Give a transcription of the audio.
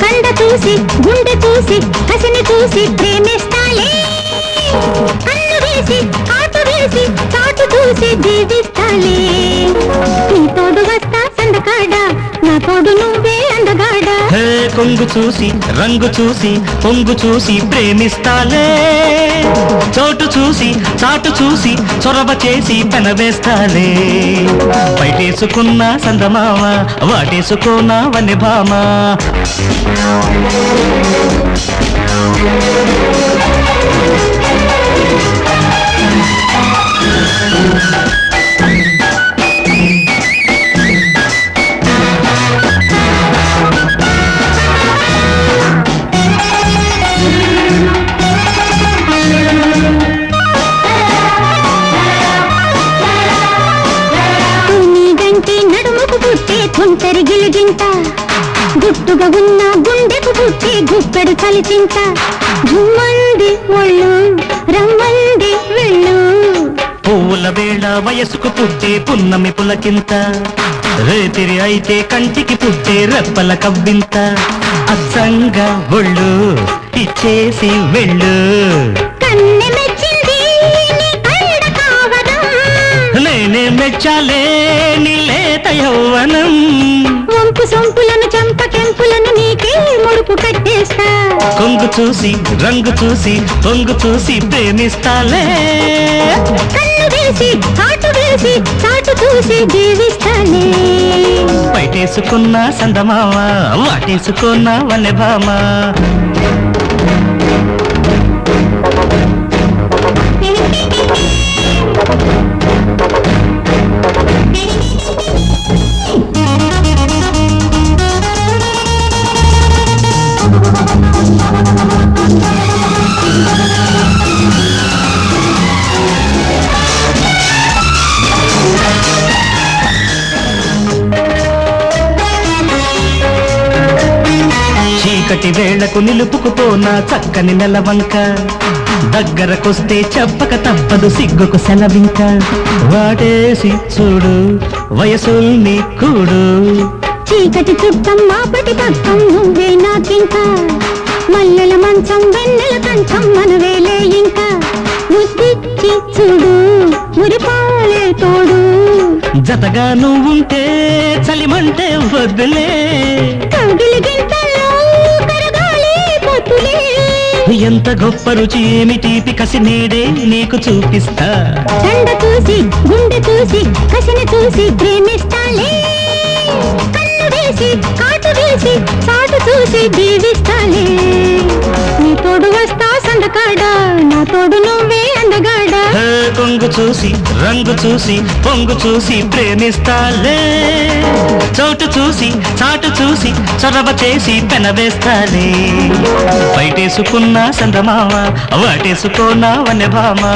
కండ చూసి గుండె చూసి కసిని చూసి ప్రేమిస్తాలే. కన్ను వేసి కాటు వేసి చాటు చూసి జీవిస్తాలే. నీ తోడు వస్తా సందకాడ నా తోడు నువ్వే అందగాడ. కొంగు చూసి రంగు చూసి పొంగు చూసి ప్రేమిస్తాలే. చోటు చూసి చాటు చూసి చొరవ చేసి పెనవేస్తాలే. బయటేసుకున్న సందమామ వాటేసుకోన వన్నె భామ. పుట్టే తుంటరి గిలిగింత గుట్టుగా ఉన్న గుండెకు పుట్టే గుప్పెడు కలిచింత జుమ్మంది ఒళ్ళు రమ్మంది వెళ్ళు. పువ్వుల వేళ వయసుకు పుట్టే పున్నమి పులకింత. రేతిరి అయితే కంటికి పుట్టే రెప్పల కవ్వింత. అచ్చంగా ఒళ్ళు ఇచ్చేసి వెళ్ళు. కన్నె నేనే మెచ్చాలే నీ లేత యౌవనం. వంపు సొంపులను చంప కెంపులను నీకే ముడుపు కట్టేస్తా. కొంగు చూసి రంగు చూసి పొంగు చూసి ప్రేమిస్తాలే. కన్ను వేసి కాటు వేసి చాటు చూసి జీవిస్తానే బయటేసుకున్న సందమామ వాటేసుకున్న వన్నె భామ చీకటి వేళకు నిలుపుకుపోనా చక్కని నెలవంక. దగ్గరకొస్తే చెప్పక తప్పదు సిగ్గుకు సెలవింక. వాటేసి చూడు వయసుల్ని కూడు చీకటి చుట్టం మాపటి పక్కం నువ్వే నాకింకా. మల్లెల మంచం వెన్నెల కంచం మనవేలే ఇంకా ముద్దిచ్చి చూడు మురిపాలే తోడు. జతగా నువ్వుంటే చలిమంటే వద్దులే. కౌగిలి గింతల్లో ఎంత గొప్ప రుచి ఏమి తీపి కసి నేడే నీకు చూపిస్తా. చండ చూసి గుండె చూసి కసిని చూసి ప్రేమిస్తాలే. కన్ను వేసి కాటు వేసి చాటు చూసి దీవిస్తాలే. తోడు వస్తా సందకాడా? నా తోడు నువ్వే అందగాడా? కొంగు చూసి రంగు చూసి పొంగు చూసి ప్రేమిస్తాలే చోటు చూసి చాటు చూసి చొరవ చేసి పెనవేస్తాలే బయటేసుకున్నా సందమామ వాటేసుకోనా వన్నె బామా